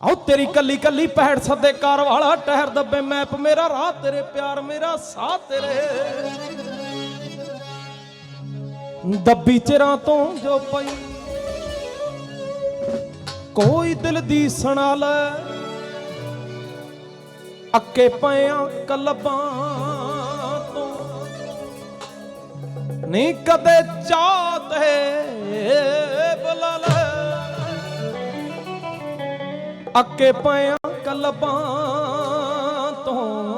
ਆਉ ਤੇਰੀ ਕੱਲੀ ਕੱਲੀ ਪਹਿੜ ਸੱਦੇ ਕਾਰ ਵਾਲਾ ਟਹਿਰ ਦੱਬੇ ਮੈਪ, ਮੇਰਾ ਰਾਹ ਤੇਰੇ ਪਿਆਰ, ਮੇਰਾ ਸਾਹ ਤੇਰੇ। ਦੱਬੀ ਚਿਰਾਂ ਤੋਂ ਜੋ ਪਈ, ਕੋਈ ਦਿਲ ਦੀ ਸੁਣਾ ਲੈ। ਅੱਕੇ ਪਿਆਂ ਕਲਬਾਂ ਤੋਂ, ਨਹੀਂ ਕਦੇ ਚਾਹਤੇ ਬੁਲਾ ਲੈ। ਅੱਕੇ ਪਿਆਂ ਕਲਬਾਂ ਤੋਂ।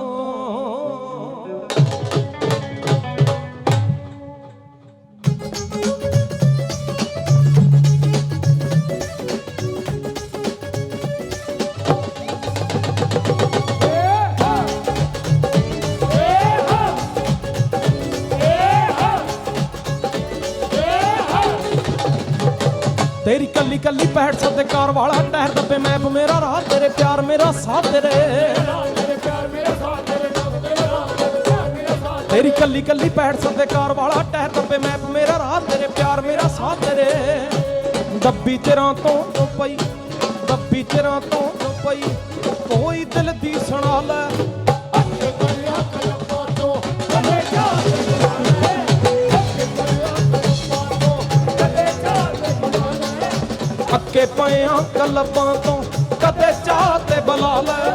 ਕੱਲੀ ਕੱਲੀ ਪਹਿੜ ਸੱਤੇ ਕਾਰ ਵਾਲਾ, ਟਹਿਰ ਦੱਬੇ ਮੈਪ ਮੇਰਾ, ਰਾਹ ਤੇਰੇ ਪਿਆਰ ਮੇਰਾ ਸਾਥ ਤੇਰੇ ਤੇਰੀ ਕੱਲੀ ਕੱਲੀ ਪਹਿੜ ਸੱਤੇ ਕਾਰ ਵਾਲਾ, ਟਹਿਰ ਦੱਬੇ ਮੈਪ ਮੇਰਾ, ਰਾਹ ਤੇਰੇ ਪਿਆਰ ਮੇਰਾ ਸਾਥ ਤੇਰੇ ਦੱਬੀ ਤੇਰਾਂ ਤੋਂ ਪਈ, ਦੱਬੀ ਤੇਰਾਂ ਤੋਂ ਪਈ, ਕੋਈ ਦਿਲ ਦੀ ਸੁਣਾ ਲੈ। ਅੱਕੇ ਪਿਆਂ ਕਲਬਾਂ ਤੋਂ ਕਦੇ ਚਾਹ ਤੇ ਬੁਲਾ ਲੈ।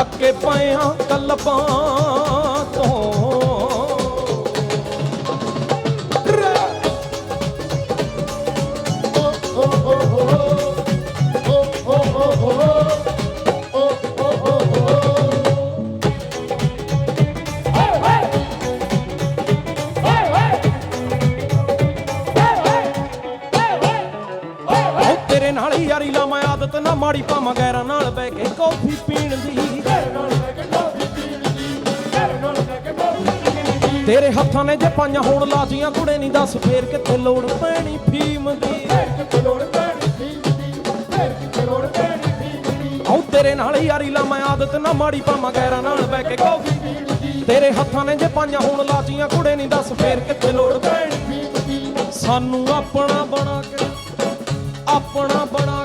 ਅੱਕੇ ਪਿਆਂ ਕਲਬਾਂ। ਆਦਤ ਪਾਵਾਂ ਗੈਰਾਂ ਨਾਲ ਬਹਿ ਕੇ ਕੌਫੀ ਪੀਣ ਦੀ। ਤੇਰੇ ਹੱਥਾਂ ਨੇ ਜੇ ਪਾਈਆਂ ਹੋਣ ਲਾਜੀਆਂ, ਕੁੜੇ ਨਹੀਂ ਦੱਸ ਫੇਰ ਕਿੱਥੇ ਲੋੜ ਪੈਣੀ ਫੀਮ ਦੀ। ਆਉ ਤੇਰੇ ਨਾਲ ਹੀ ਯਾਰੀ ਲਾਵਾਂ ਆਦਤ ਨਾ ਮਾੜੀ ਪਾਵਾਂ ਗੈਰਾਂ ਨਾਲ ਬਹਿ ਕੇ ਕੌਫੀ ਤੇਰੇ ਹੱਥਾਂ ਨੇ ਜੇ ਪਾਈਆਂ ਹੋਣ ਲਾਜੀਆਂ, ਕੁੜੇ ਨਹੀਂ ਦੱਸ ਫੇਰ ਕਿੱਥੇ ਲੋੜ ਪੈਣੀ ਸਾਨੂੰ ਆਪਣਾ ਬਣਾ ਕੇ, ਆਪਣਾ ਬਣਾ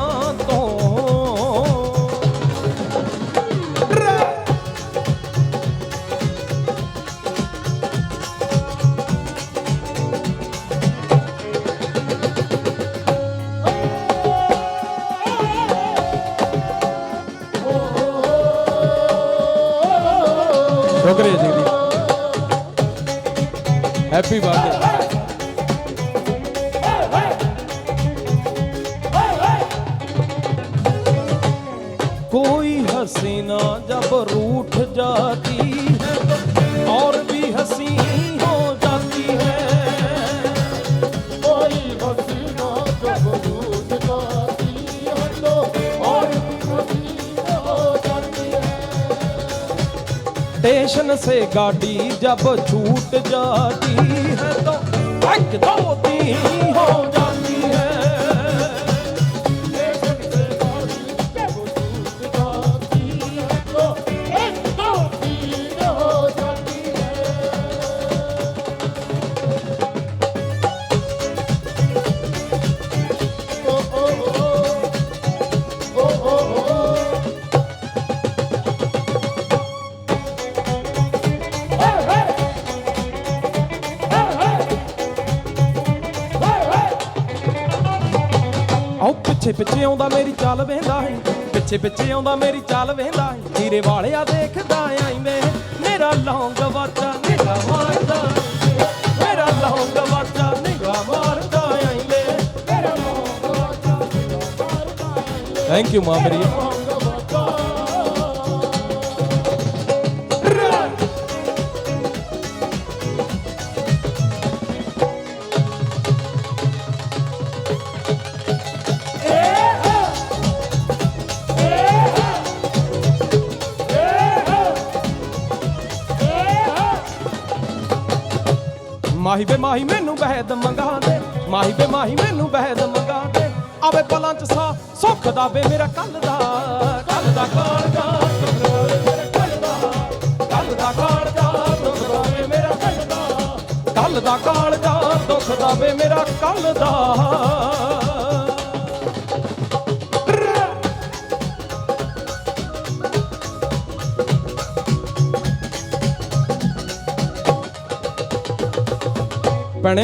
ஹாப்பி பர்த்டே स्टेशन से गाड़ी जब छूट जाती है तो एक दो तीन हो जाती ਪਿੱਛੇ ਪਿੱਛੇ ਆਉਂਦਾ ਮੇਰੀ ਚੱਲ ਵੇਂਦਾ ਏ। ਪਿੱਛੇ ਪਿੱਛੇ ਆਉਂਦਾ ਮੇਰੀ ਚੱਲ ਵੇਂਦਾ ਏ। ਜੀਰੇ ਵਾਲਿਆ ਦੇਖਦਾ ਆਈ ਵੇ। ਮੇਰਾ ਲੌਂਗ ਵਾਚਾ ਨਿਗਾ ਮਾਰਦਾ। ਮੇਰਾ ਲੌਂਗ ਵਾਚਾ ਨਿਗਾ ਮਾਰਦਾ ਆਈ ਵੇ। ਮੇਰਾ ਲੌਂਗ ਵਾਚਾ ਨਿਗਾ ਮਾਰਦਾ ਥੈਂਕ ਯੂ ਮਾਂ ਮੇਰੀ ਮਾਹੀ ਵੇ ਮਾਹੀ ਮੈਨੂੰ ਬਹਿਦ ਮੰਗਾ ਦੇ ਮਾਹੀ ਵੇ ਮਾਹੀ ਮੈਨੂੰ ਬਹਿਦ ਮੰਗਾ ਦੇ ਆਵੇ ਪਲਾਂ ਚ ਸਾ ਸੁੱਖ ਦਾ ਵੇ ਮੇਰਾ ਕੱਲ ਦਾ ਕੱਲ ਦਾ ਕਾਲ ਦਾ ਕੱਲ ਦਾ, ਕਾਲ ਦਾ ਦੁੱਖ ਦਾ ਵੇ ਮੇਰਾ ਕੱਲ ਦਾ ਕੱਲ ਦਾ ਕਾਲ ਦਾ ਦੁੱਖ ਦਾ ਵੇ ਮੇਰਾ ਕੱਲ ਦਾ। ਭੈਣੇ,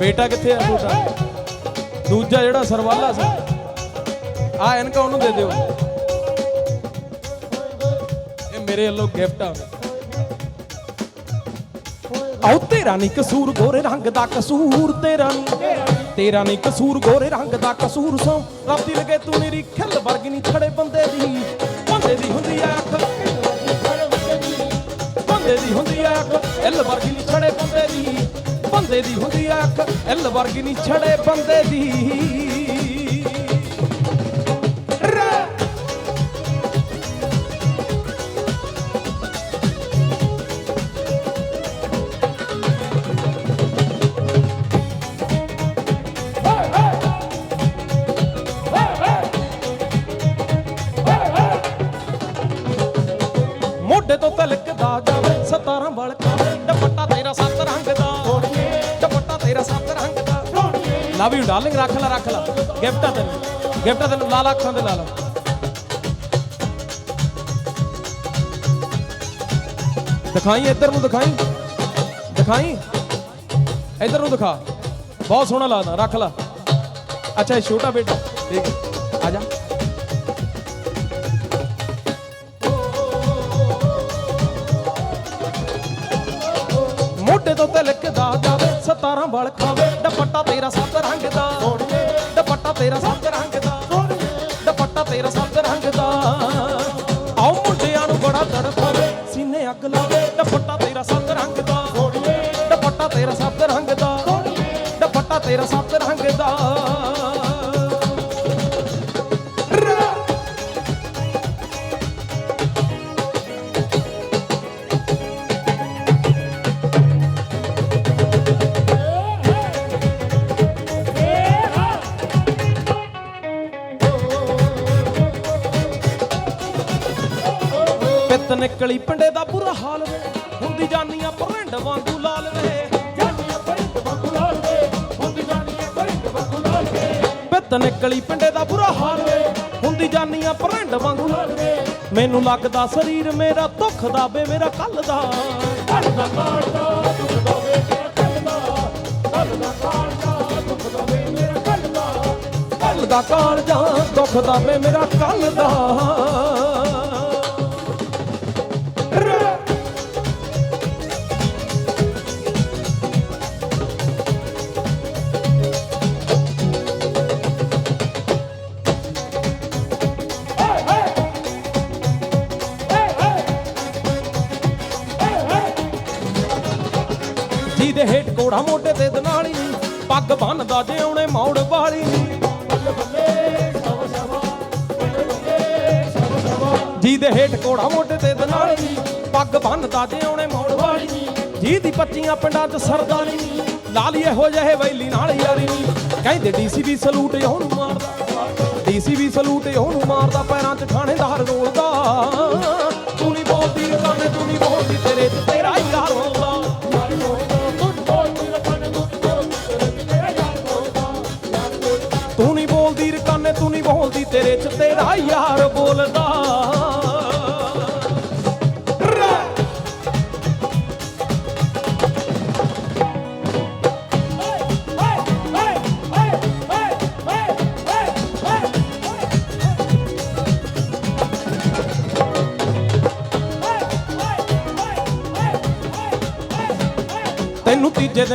ਬੇਟਾ ਕਿੱਥੇ ਆ ਤੁਹਾਡਾ ਦੂਜਾ ਜਿਹੜਾ ਸਰਵਾਲਾ ਸੀ। ਆ ਐਨਕਾ ਉਹਨੂੰ ਦੇ ਦਿਓ। ਇਹ ਮੇਰੇ ਵੱਲੋਂ ਗਿਫਟ ਆ। ਆਉ ਤੇਰਾ ਨਹੀਂ ਕਸੂਰ ਗੋਰੇ ਰੰਗ ਦਾ ਕਸੂਰ ਤੇਰਾ ਨਹੀਂ ਤੇਰਾ ਨਹੀਂ ਕਸੂਰ ਗੋਰੇ ਰੰਗ ਦਾ ਕਸੂਰ ਸੋ। ਰਾਤੀ ਲਗੇ ਤੂੰ ਮੇਰੀ ਖਿੱਲ ਵਰਗੀ ਨਹੀਂ ਛੜੇ ਬੰਦੇ ਦੀ। ਬੰਦੇ ਦੀ ਹੁੰਦੀ ਅੱਖ ਐਲ ਵਰਗੀ ਨਹੀਂ ਛੜੇ ਬੰਦੇ ਦੀ। ਲਵ ਯੂ ਡਾਰਲਿੰਗ ਰੱਖ ਲੈ ਰੱਖ ਲੈ। ਗਿਫਟ ਆ ਤੈਨੂੰ। ਗਿਫਟ ਤੈਨੂੰ ਲਾ ਲਾ ਲਾ ਲਾ ਦਿਖਾਈ, ਇੱਧਰ ਨੂੰ ਦਿਖਾਈ। ਦਿਖਾਈ। ਇੱਧਰ ਨੂੰ ਦਿਖਾ। ਬਹੁਤ ਸੋਹਣਾ ਲੱਗਦਾ, ਰੱਖ ਲਾ। ਅੱਛਾ, ਇਹ ਛੋਟਾ ਬੇਟਾ। ਠੀਕ ਹੈ। ਆ ਜਾ। ਮੋਢੇ ਤੋਂ ਤਿਲਕਦਾ ਜਾਵੇ 17 ਵਲ ਖਾਵੇ। ਦੁਪੱਟਾ ਤੇਰਾ ਸੱਤ ਰੰਗ ਦਾ। ਦੁਪੱਟਾ ਤੇਰਾ ਸੱਤ ਰੰਗ ਦਾ। ਦੁਪੱਟਾ ਤੇਰਾ ਸੱਤ ਰੰਗ ਦਾ। ਆਓ ਮੁੰਡਿਆਂ ਨੂੰ ਬੜਾ ਤੜਫਾਵੇ ਸੀਨੇ ਅੱਗ ਲਾਵੇ। ਦੁਪੱਟਾ ਤੇਰਾ ਸੱਤ ਰੰਗ ਦਾ। ਦੁਪੱਟਾ ਤੇਰਾ ਸੱਤ ਰੰਗ ਦਾ। ਦੁਪੱਟਾ ਤੇਰਾ ਸੱਤ ਰੰਗ ਦਾ। ਜਾਨੀਆਂ ਵਾਂਗੂ ਲਾਲ ਮੈਨੂੰ ਲੱਗਦਾ ਸਰੀਰ ਮੇਰਾ ਦੁੱਖ ਦਾ ਵੇ ਮੇਰਾ ਕੱਲ ਦਾ। ਕੱਲ ਦਾ ਕਾਲ ਦਾ ਦੁੱਖ ਦਾ ਵੇ ਮੇਰਾ ਕੱਲ ਦਾ। ਕੱਲ ਦਾ ਕਾਲ ਦਾ ਦੁੱਖ ਦਾ ਵੇ ਮੇਰਾ ਕੱਲ ਦਾ। ਕੱਲ ਦਾ ਕਾਲ ਦਾ ਦੁੱਖ ਦਾ ਵੇ ਮੇਰਾ ਕੱਲ ਦਾ। ਜਿਹਦੇ ਮੋਢੇ ਤੇ ਦਨਾਲੀ ਪੱਗ ਬੰਨਦਾ ਜਿਉਣੇ ਮੌੜ ਵਾਲੀ। ਜਿਹਦੇ ਹੇਠ ਕੋੜਾ ਮੋਢੇ ਤੇ ਦਨਾਲੀ ਪੱਗ ਬੰਨਦਾ ਜਿਉਣੇ ਮੌੜ ਵਾਲੀ। ਜਿਹਦੀ ਪੱਚੀਆਂ ਪਿੰਡਾਂ 'ਚ ਸਰਦਾ ਨਹੀਂ ਲਾਲੀ ਇਹੋ ਜਿਹੇ ਵੈਲੀ ਨਾਲ ਯਾਰੀ। ਨਹੀਂ ਕਹਿੰਦੇ ਡੀਸੀਬੀ ਸਲੂਟ ਉਹਨੂੰ ਮਾਰਦਾ ਡੀਸੀਬੀ ਸਲੂਟ ਉਹਨੂੰ ਮਾਰਦਾ, ਪੈਰਾਂ 'ਚ ਥਾਣੇਦਾਰ ਰੋਲਦਾ।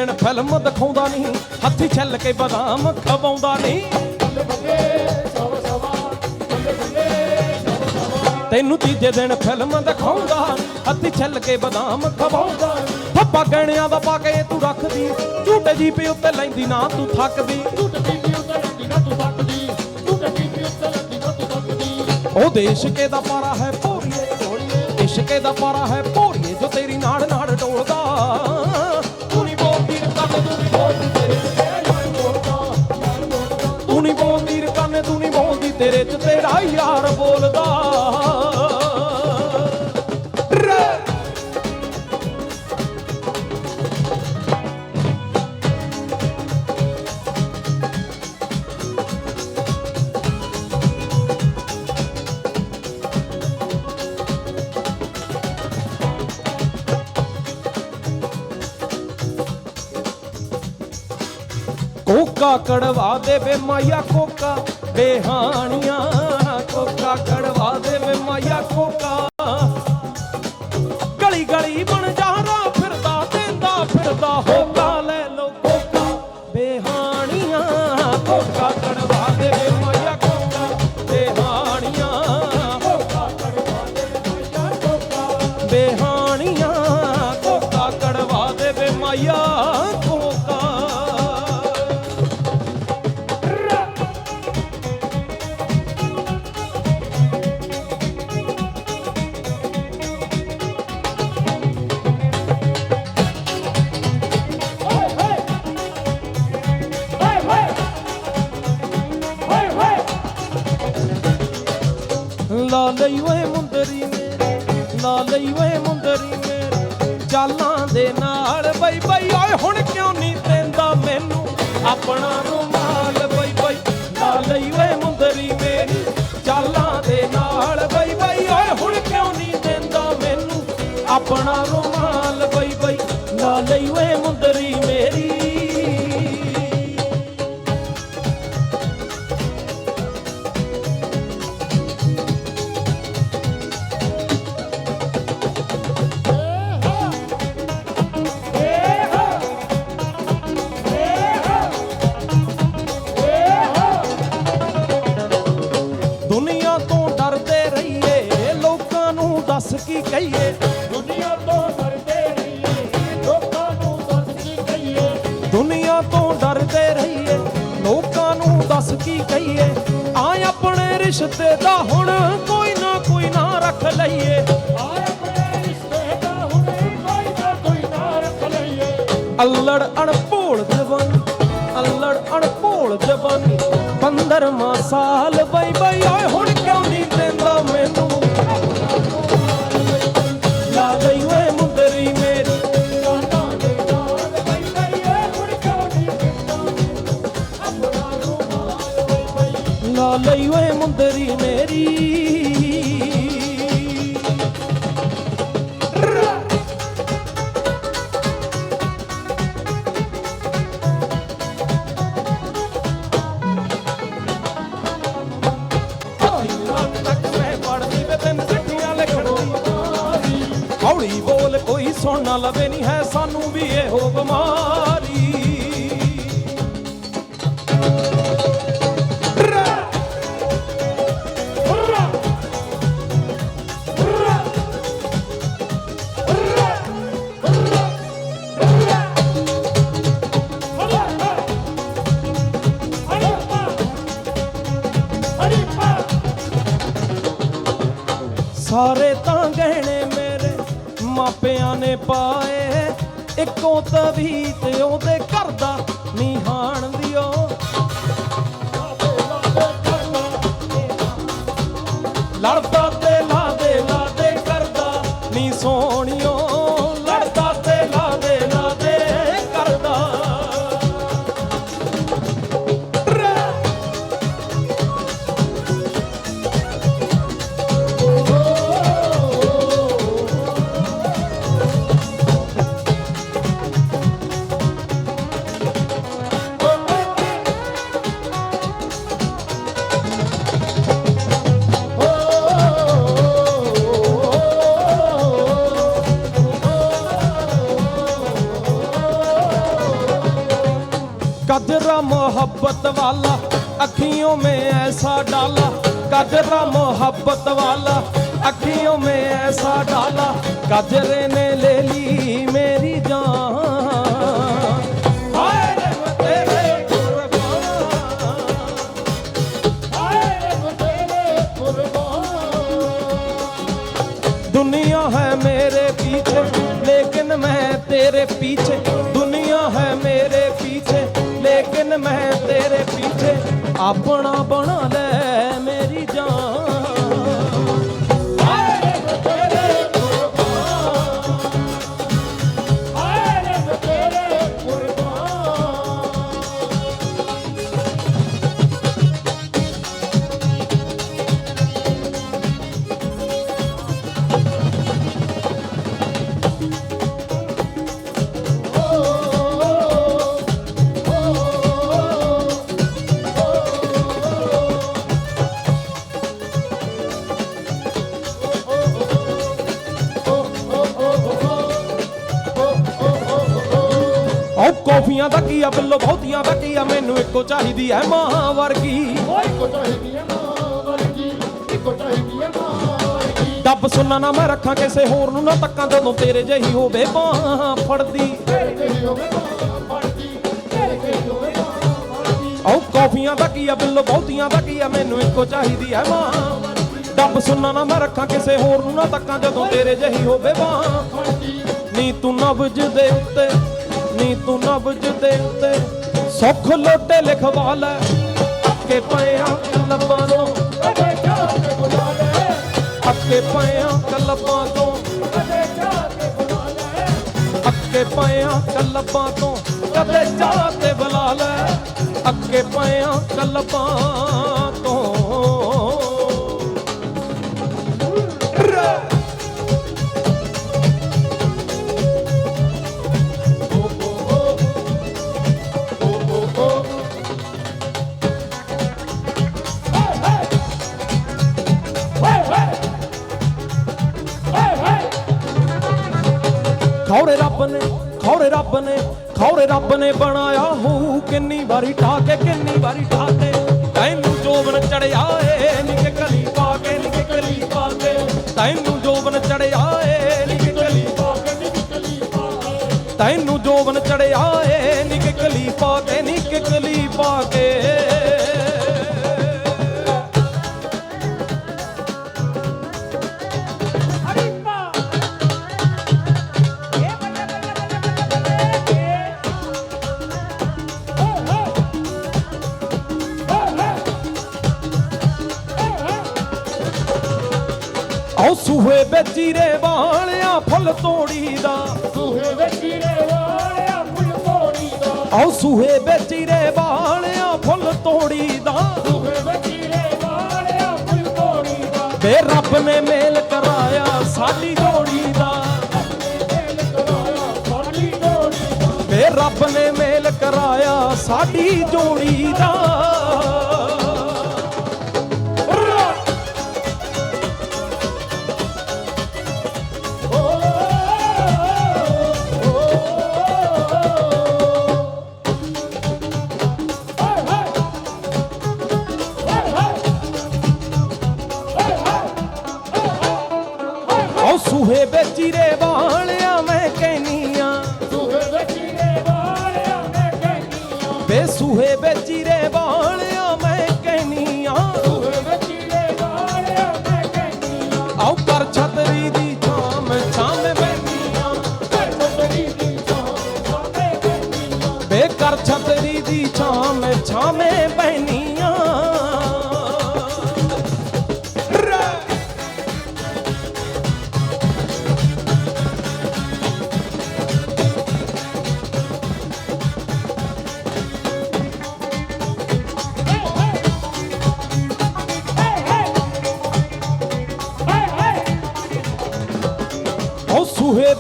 ਦਿਨ ਫਿਲਮ ਦਿਖਾਉਂਦਾ ਨਹੀਂ, ਹੱਥੀ ਛੱਲ ਕੇ ਬਦਾਮ ਖਵਾਉਂਦਾ ਨਹੀਂ। ਤੈਨੂੰ ਤੀਜੇ ਦਿਨ ਫਿਲਮ ਦਿਖਾਉਂਦਾ, ਹੱਥੀ ਛੱਲ ਕੇ ਬਦਾਮ ਖਵਾਉਂਦਾ ਥੱਪਾ ਗਹਿਣਿਆਂ ਦਾ ਪਾ ਕੇ ਤੂੰ ਰੱਖਦੀ, ਝੂਟੇ ਜੀ ਪੇ ਉੱਤੇ ਲੈਂਦੀ ਨਾ ਤੂੰ ਥੱਕਦੀ। ਉਹ ਦੇਸ਼ਕੇ ਦਾ ਪਾਰਾ ਹੈ ਭੋਰੀਏ ਇਸ਼ਕੇ ਦਾ ਪਾਰਾ ਹੈ ਭੋਰੀਏ। ਜੋ ਤੇਰੀ ਨਾੜ ਨਾੜ ਡੋਲਦਾ ਤੂੰ ਨਹੀਂ ਬੋਲਦੀ ਕੰਨ ਤੂੰ ਨਹੀਂ ਬੋਲਦੀ ਤੇਰੇ ਤੇਰੇ ਤੇਰਾ ਯਾਰ ਬੋਲਦਾ। ਕੋਕਾ ਕੜਵਾ ਦੇ ਵੇ ਮਾਇਆ ਕੋਕਾ। ਬੇਹਾਣੀਆਂ ਕੋਕਾ ਕੜਵਾ ਦੇ ਵੇ ਮਾਇਆ ਕੋਕਾ। ਗਲੀ ਗਲੀ ਬਣ ਜਾਰਾ ਫਿਰਦਾ ਦਿੰਦਾ ਫਿਰਦਾ, ਹੋਕਾ ਲੈ ਲੋ ਕੋਕਾ। ਬੇਹਾਣੀਆਂ ਕੋਕਾ ਕੜਵਾ ਦੇ ਵੇ ਮਾਇਆ ਕੋਕਾ। ਬੇਹਾਣੀਆਂ ਕੋਕਾ ਕੜਵਾ ਦੇ ਮਾਇਆ ਕੋਕਾ। ਬੇਹਾਣੀਆਂ ਕੋਕਾ ਕੜਵਾ ਦੇ ਮਾਇਆ ਆਪਣਾ ਰੁਮਾਲ ਬਈ ਬਈ ਨਾ ਲਈ ਓਏ ਮੁੰਦਰੀ ਮੇਰੀ। ਚਾਲਾਂ ਦੇ ਨਾਲ ਬਈ ਬਈ, ਓਏ ਹੁਣ ਕਿਉਂ ਨਹੀਂ ਦਿੰਦਾ ਮੈਨੂੰ? ਆਪਣਾ ਰੁਮਾਲ ਬਈ ਬਈ ਨਾ ਲਈ ਓਏ ਮੁੰਦਰੀ ਮੇਰੀ। ਕੀ ਆ ਆਪਣੇ ਰਿਸ਼ਤੇ ਦਾ ਹੁਣ ਕੋਈ ਨਾ ਕੋਈ ਨਾ ਰੱਖ ਲਈਏ। ਆਏ ਆਪਣੇ ਰਿਸ਼ਤੇ ਦਾ ਹੁਣ ਕੋਈ ਨਾ ਕੋਈ ਨਾ ਰੱਖ ਲਈਏ। ਅਲੜ ਅਣਭੋਲ ਜਵਾਨੀ, ਅਲੜ ਅਣਭੋਲ ਜਵਾਨੀ 15ਵਾਂ ਸਾਲ ਓਏ ਮੁੰਦਰੀ ਮੇਰੀ ਰਾਤ ਤੱਕ ਮੈਂ ਬੋਲ ਕੋਈ ਸੁਣ ਨਾ ਲਵੇ ਨਹੀਂ ਹੈ ਸਾਨੂੰ ਵੀ ਇਹੋ ਬਿਮਾਰੀ। ਪਾਏ। ਇੱਕੋ ਤਵੀਤ ਉਹਦੇ ਘਰ ਦਾ ਨਿਹਾਣ ਦਿਓ। ਲੜਦਾ ਤੇ मोहब्बत वाला अखियों में ऐसा डाला गजरे ने ले ली मेरी जान दुनिया है मेरे पीछे लेकिन मैं तेरे पीछे दुनिया है मेरे पीछे लेकिन मैं तेरे पीछे अपना बना ले ਬਿੱਲੋ ਬਹੁਤੀਆਂ ਦਾ ਕੀ ਆ ਮੈਨੂੰ ਇੱਕੋ ਚਾਹੀਦੀ ਐ ਮਾਂ ਵਰਗੀ। ਓਏ ਕੋ ਚਾਹੀਦੀ ਹੈ ਮਾਂ ਵਰਗੀ ਇੱਕੋ ਚਾਹੀਦੀ ਹੈ ਮਾਂ ਵਰਗੀ। ਡੱਬ ਸੁਣਨਾ ਨਾ ਮੈਂ ਰੱਖਾਂ ਕਿਸੇ ਹੋਰ ਨੂੰ ਨਾ ਤੱਕਾਂ ਜਦੋਂ ਤੇਰੇ ਜਿਹੀ ਹੋਵੇ ਬਾਹ ਫੜਦੀ। ਤੇਰੇ ਤੇ ਹੋਵੇ ਮਾਂ ਫੜਦੀ ਤੇਰੇ ਤੇ ਹੋਵੇ ਮਾਂ ਫੜਦੀ। ਆਉ ਕੌਫੀਆਂ ਦਾ ਕੀ ਆ ਬਿੱਲੋ ਬਹੁਤੀਆਂ ਦਾ ਕੀ ਆ ਮੈਨੂੰ ਇੱਕੋ ਚਾਹੀਦੀ ਐ ਮਾਂ ਡੱਬ ਸੁਣਨਾ ਨਾ ਮੈਂ ਰੱਖਾਂ ਕਿਸੇ ਹੋਰ ਨੂੰ ਨਾ ਤੱਕਾਂ ਜਦੋਂ ਤੇਰੇ ਜਿਹੀ ਹੋਵੇ ਬਾਹ ਫੜਦੀ। ਨੀ ਤੂੰ ਨਬਜ ਦੇ ਉੱਤੇ ਨੀ ਤੂੰ ਨਬਜ ਦੇ ਉੱਤੇ ਸੁੱਖ ਲੋਟੇ ਲਿਖਵਾ ਲੈ ਅੱਕੇ ਪਿਆ ਲੱਭਾਂ ਤੋਂ। ਕਦੇ ਜਾ ਕੇ ਬੁਲਾ ਲੈ ਅੱਕੇ ਪਿਆ ਕਲੱਬਾਂ ਤੋਂ। ਕਦੇ ਜਾ ਕੇ ਬੁਲਾ ਲੈ ਅੱਕੇ ਪਿਆ ਕਲੱਬਾਂ ਤੋਂ। ਕਦੇ ਚਾਹ ਤੇ ਬੁਲਾ ਲੈ। ਅੱਕੇ ਪਿਆ ਕਲੱਬਾਂ ਤੋਂ। ਰੱਬ ਨੇ, ਖੌਰੇ ਰੱਬ ਨੇ ਬਣਾਇਆ ਹੂ, ਕਿੰਨੀ ਵਾਰੀ ਠਾ ਕੇ ਕਿੰਨੀ ਵਾਰੀ ਠਾ ਕੇ ਤੈਨੂੰ ਜੋਬਨ ਚੜਿਆ ਏ ਨਿੱਕੇ ਕਲੀ ਪਾ ਕੇ ਨਿੱਕੇ ਕਲੀ ਪਾ ਕੇ। ਤੈਨੂੰ ਜੋਬਨ ਚੜਿਆ ਏ ਨਿੱਕੇ ਕਲੀ ਤੈਨੂੰ ਜੋਬਨ ਚੜਿਆ ਆਉ ਸੂਹੇ ਬੇਚੀਰੇ ਵਾਲਿਆ ਫੁੱਲ ਤੋੜੀ ਦਾ। ਸੂਹੇ ਵਿੱਚ ਰੇ ਵਾਲਿਆ ਫੁੱਲ ਤੋੜੀ ਦਾ। ਆਉ ਸੂਹੇ ਬੇਚੀਰੇ ਵਾਲਿਆ ਫੁੱਲ ਤੋੜੀ ਦਾ। ਸੂਹੇ ਵਿੱਚ ਰੇ ਵਾਲਿਆ ਫੁੱਲ ਤੋੜੀ ਦਾ। ਵੇ ਰੱਬ ਨੇ ਮੇਲ ਕਰਾਇਆ ਸਾਡੀ ਜੋੜੀ ਦਾ। ਮੇਲ ਕਰਾਇਆ ਸਾਡੀ ਤੋੜੀ ਦਾ। ਵੇ ਰੱਬ ਨੇ ਮੇਲ ਕਰਾਇਆ ਸਾਡੀ ਜੋੜੀ ਦਾ।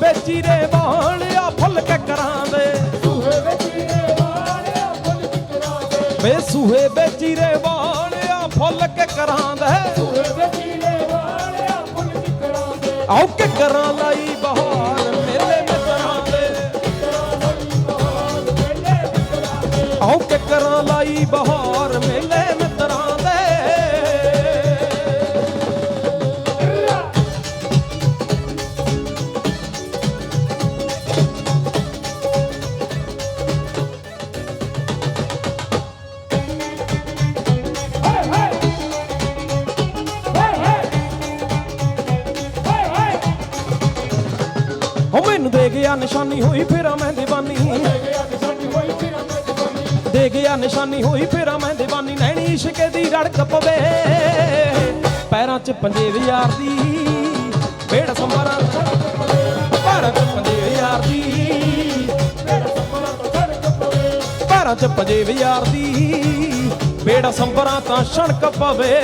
ਸੂਹੇ ਵਾਲਿਆ ਫੁੱਲ ਕੇ ਕਰਾਂਦੇ। ਵੇ ਸੂਹੇ ਬੇਚੀਰੇ ਵਾਲਿਆ ਫੁੱਲ ਕੇ ਕਰਾਂਦੇ। ਆਉ ਕੇ ਕਰਾਂ ਲਾਈ ਬਹਾਰ ਮੇਲੇ ਦੇ ਆਉ ਕੇ ਕਰਾਂ ਲਾਈ ਬਹਾਰ ਨਿਸ਼ਾਨੀ ਹੋਈ ਫੇਰਾ ਮੈਂ دیਵਾਨੀ ਦੇ ਗਿਆ ਨਿਸ਼ਾਨੀ ਹੋਈ ਫੇਰਾ ਮੈਂ دیਵਾਨੀ ਨੈਣੀ ਇਸ਼ਕੇ ਦੀ ਰੜਕ ਪਵੇ। ਪੈਰਾਂ 'ਚ ਪੰਜੇ ਯਾਰ ਦੀ। ਵੇੜ ਸੰਭਾਰਾ ਪੈਰਾਂ 'ਚ ਪੰਜੇ ਯਾਰ ਦੀ। ਪੈਰਾਂ 'ਚ ਪੰਜੇ ਯਾਰ ਦੀ। ਵੇੜ ਸੰਭਾਰਾ ਤਾਂ ਛਣਕ ਪਵੇ।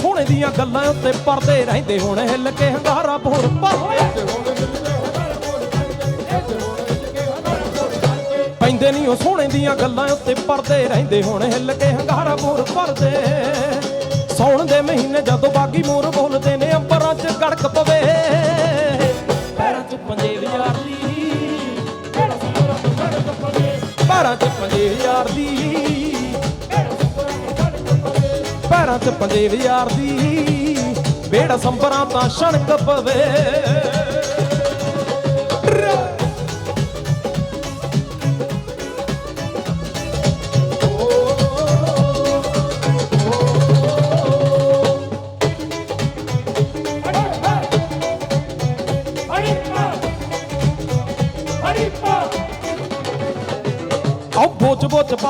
ਸੋਹਣੇ ਦੀਆਂ ਗੱਲਾਂ ਉੱਤੇ ਪਰਦੇ ਰਹਿੰਦੇ ਹੁਣ, ਹਿੱਲ ਕੇ ਹੰਗਾਰਾ ਬੋਰ ਭਰਦੇ ਪੈਂਦੇ ਨਹੀਂ ਉਹ ਸੋਹਣੇ ਦੀਆਂ ਗੱਲਾਂ ਉੱਤੇ ਪਰਦੇ ਰਹਿੰਦੇ ਹੁਣ, ਹਿੱਲ ਕੇ ਹੰਗਾਰਾ ਬੋਰ ਭਰਦੇ। ਸੌਣ ਦੇ ਮਹੀਨੇ ਜਦੋਂ ਬਾਗੀ ਮੋਰ ਬੋਲਦੇ ਨੇ, ਅੰਬਰਾਂ 'ਚ ਗੜਕ ਪਵੇ। ਪੈਰਾਂ 'ਚ ਪੰਜੇ ਯਾਰ ਦੀ, ਪੈਰਾਂ 'ਚ ਪੰਜੇ ਯਾਰ ਦੀ। ਪੈਰਾਂ 'ਚ ਪੰਜੇ ਯਾਰ ਦੀ ਬੇੜਾ ਸੰਬਰਾਂ ਤਾਂ ਛਣਕ ਪਵੇ।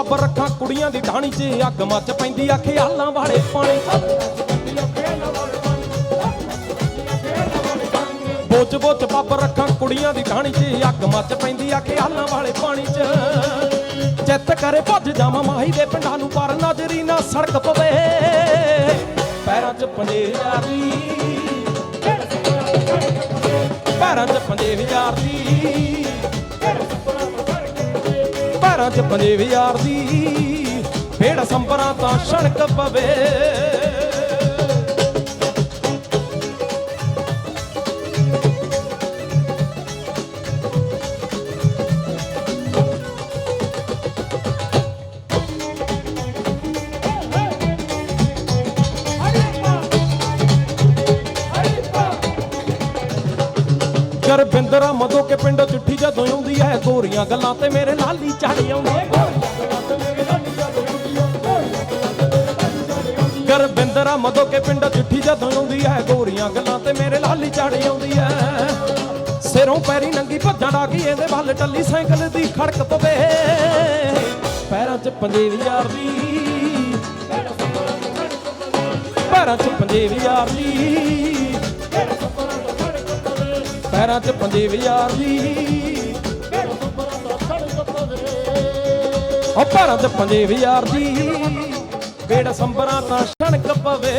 ਬੋਚ ਰੱਖਾਂ ਕੁੜੀਆਂ ਦੀ ਢਾਣੀ 'ਚ ਅੱਗ ਮੱਚ ਪੈਂਦੀ ਆ, ਖਿਆਲਾਂ ਵਾਲੇ ਪਾਣੀ। 'ਚ ਬੋਚ ਬੋਚ ਰੱਖਾਂ ਕੁੜੀਆਂ ਦੀ ਢਾਣੀ 'ਚ ਅੱਗ ਮੱਚ ਪੈਂਦੀ ਆ, ਖਿਆਲਾਂ ਵਾਲੇ ਪਾਣੀ 'ਚ। ਚਿੱਤ ਕਰੇ ਭੱਜ ਜਾਵਾਂ ਮਾਹੀ ਦੇ ਪਿੰਡਾਂ ਨੂੰ, ਪਰ ਨਜ਼ਰੀ ਨਾ ਸੜਕ ਪਵੇ। ਪੈਰਾਂ 'ਚ ਪੰਜੇਰ ਦੀ ਪੈਰਾਂ 'ਚ ਪੰਜੇਰ ਦੀ ਪੈਰਾਂ 'ਚ ਪੰਜੇ ਯਾਰ ਦੀ ਫੇੜ ਸੰਬਰਾਂ ਤਾਂ ਛਣਕ ਪਵੇ। ਗੋਰੀਆਂ ਗੱਲਾਂ ਤੇ ਮੇਰੇ ਲਾਲੀ ਚੜ ਆਉਂਦੀ। ਗਰਬਿੰਦਰਾ ਮਦੋਂ ਕੇ ਪਿੰਡੋਂ ਚਿੱਠੀ ਜਦੋਂ ਆਉਂਦੀ ਐ, ਗੋਰੀਆਂ ਗੱਲਾਂ ਤੇ ਮੇਰੇ ਲਾਲੀ ਚੜ ਆਉਂਦੀ ਐ। ਸਿਰੋਂ ਪੈਰੀ ਨੰਗੀ ਭੱਜਾਂ ਡਾਕੀ ਇਹਦੇ ਵੱਲ ਟੱਲੀ ਸਾਈਕਲ ਦੀ ਖੜਕ ਪਵੇ। ਪੈਰਾਂ 'ਚ ਪੰਜੇ ਯਾਰ ਦੀ ਪੈਰਾਂ 'ਚ ਪੰਜੇ ਯਾਰ ਦੀ ਪੈਰਾਂ 'ਚ ਪੰਜੇ ਯਾਰ ਦੀ ਉਹ ਪੈਰਾਂ 'ਚ ਪੰਜੇ ਯਾਰ ਦੀ ਬੇੜ ਸੰਬਰਾਂ ਤਾਂ ਛਣਕ ਪਵੇ।